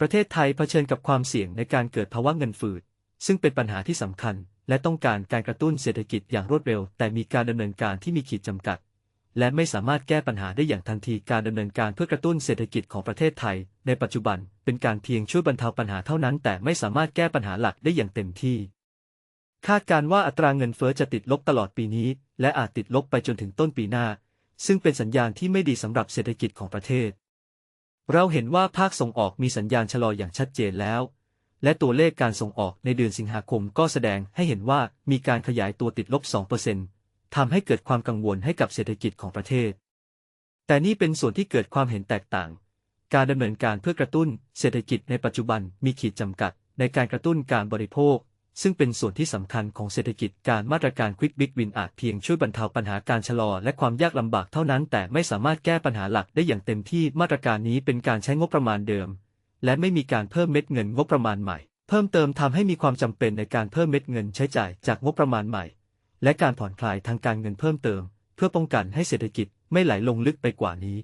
ประเทศไทยเผชิญกับความเสี่ยงในการเกิดภาวะเงินฝืด ซึ่งเป็นปัญหาที่สำคัญ และต้องการการกระตุ้นเศรษฐกิจอย่างรวดเร็ว แต่มีการดำเนินการที่มีขีดจำกัด และไม่สามารถแก้ปัญหาได้อย่างทันทีการดำเนินการเพื่อกระตุ้นเศรษฐกิจของประเทศไทย ในปัจจุบันเป็นการเพียงช่วยบรรเทาปัญหาเท่านั้น แต่ไม่สามารถแก้ปัญหาหลักได้อย่างเต็มที่ คาดการณ์ว่าอัตราเงินเฟ้อจะติดลบตลอดปีนี้ และอาจติดลบไปจนถึงต้นปีหน้า ซึ่งเป็นสัญญาณที่ไม่ดีสำหรับเศรษฐกิจของประเทศ เราเห็นว่าภาคส่งออกมีสัญญาณชะลออย่างชัดเจนแล้ว และตัวเลขการส่งออกในเดือนสิงหาคมก็แสดงให้เห็นว่ามีการขยายตัวติดลบ 2%ทำให้เกิดความกังวลให้กับเศรษฐกิจของประเทศ แต่นี่เป็นส่วนที่เกิดความเห็นแตกต่าง การดำเนินการเพื่อกระตุ้นเศรษฐกิจในปัจจุบันมีขีดจำกัดในการกระตุ้นการบริโภค ซึ่งเป็นส่วนที่สำคัญของเศรษฐกิจการมาตรการ Quick Big Win อาจเพียงช่วยบรรเทาปัญหาการชะลอและความยากลำบากเท่านั้น แต่ไม่สามารถแก้ปัญหาหลักได้อย่างเต็มที่มาตรการนี้เป็นการใช้งบประมาณเดิม และไม่มีการเพิ่มเม็ดเงินงบประมาณใหม่ เพิ่มเติมทำให้มีความจำเป็นในการเพิ่มเม็ดเงินใช้จ่ายจากงบประมาณใหม่ และการผ่อนคลายทางการเงินเพิ่มเติม เพื่อป้องกันให้เศรษฐกิจไม่ไหลลงลึกไปกว่านี้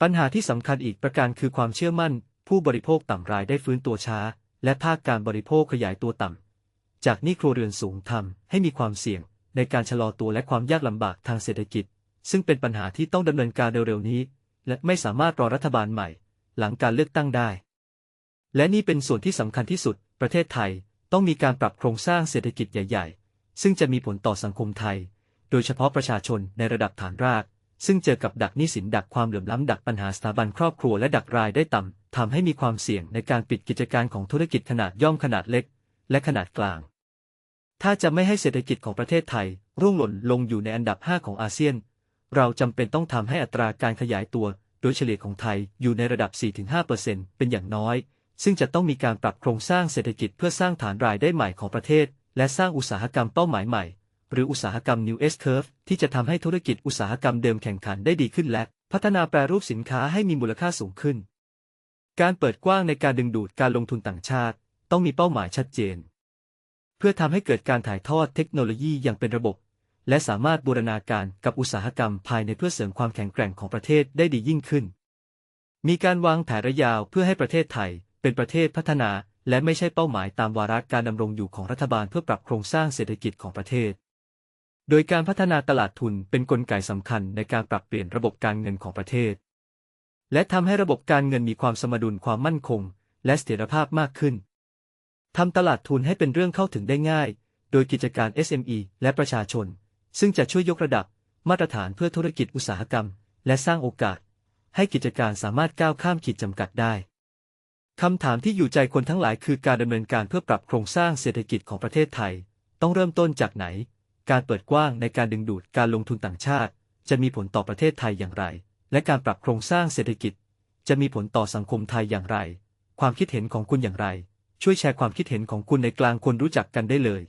ปัญหาที่สำคัญอีกประการคือความเชื่อมั่น ผู้บริโภคต่ำรายได้ฟื้นตัวช้า และภาคการบริโภคขยายตัวต่ำ จากนี้ครัวเรือนสูงทำให้มีความเสี่ยง ในการชะลอตัวและความยากลำบากทางเศรษฐกิจ ซึ่งเป็นปัญหาที่ต้องดำเนินการเร็วๆนี้ และไม่สามารถรอรัฐบาลใหม่ หลังการเลือกตั้งได้ และนี่เป็นส่วนที่สำคัญที่สุด ประเทศไทยต้องมีการปรับโครงสร้างเศรษฐกิจใหญ่ ๆ ซึ่งจะมีผลต่อสังคมไทย โดยเฉพาะประชาชนในระดับฐานราก ซึ่งเจอกับดักหนี้สินดักความเหลื่อมล้ำดักปัญหาสถาบันครอบครัวและดักรายได้ต่ำทำให้มีความเสี่ยงในการปิดกิจการของธุรกิจขนาดย่อมขนาดเล็ก และขนาดกลาง ถ้าจะไม่ให้เศรษฐกิจของประเทศไทย ร่วงหล่นลงอยู่ในอันดับ 5 ของอาเซียน เราจำเป็นต้องทำให้อัตราการขยายตัว โดยเฉลี่ยของไทยอยู่ในระดับ 4-5%เป็นอย่างน้อย ซึ่งจะต้องมีการปรับโครงสร้างเศรษฐกิจเพื่อสร้างฐานรายได้ใหม่ของประเทศ และสร้างอุตสาหกรรมเป้าหมายใหม่ หรืออุตสาหกรรม New S Curve ที่จะทำให้ธุรกิจอุตสาหกรรมเดิมแข่งขันได้ดีขึ้นและ พัฒนาแปรรูปสินค้าให้มีมูลค่าสูงขึ้น การเปิดกว้างในการดึงดูดการลงทุนต่างชาติ ต้องมีเป้าหมายชัดเจน เพื่อทำให้เกิดการถ่ายทอดเทคโนโลยีอย่างเป็นระบบ และสามารถบูรณาการกับอุตสาหกรรมภายในเพื่อเสริมความแข็งแกร่งของประเทศได้ดียิ่งขึ้น มีการวางแผนระยะยาวเพื่อให้ประเทศไทยเป็นประเทศพัฒนา และไม่ใช่เป้าหมายตามวาระการดำรงอยู่ของรัฐบาลเพื่อปรับโครงสร้างเศรษฐกิจของประเทศ โดยการพัฒนาตลาดทุนเป็นนกลไกสำคัญในการปรับเปลี่ยนระบบการเงินของประเทศ และทำให้ระบบการเงินมีความสมดุลความมั่นคง และเสถียรภาพมากขึ้น ทำตลาดทุนให้เป็นเรื่องเข้าถึงได้ง่าย โดยกิจการ SME และประชาชน ซึ่งจะช่วยยกระดับมาตรฐานเพื่อธุรกิจอุตสาหกรรม และสร้างโอกาส ให้กิจการสามารถก้าวข้ามขีดจำกัดได้คำถามที่อยู่ใจคนทั้งหลายคือการดำเนินการเพื่อปรับโครงสร้างเศรษฐกิจของประเทศไทย ต้องเริ่มต้นจากไหน การเปิดกว้างในการดึงดูดการลงทุนต่างชาติ จะมีผลต่อประเทศไทยอย่างไร และการปรับโครงสร้างเศรษฐกิจ จะมีผลต่อสังคมไทยอย่างไร ความคิดเห็นของคุณอย่างไร ช่วยแชร์ความคิดเห็นของคุณในกลางคนรู้จักกันได้เลย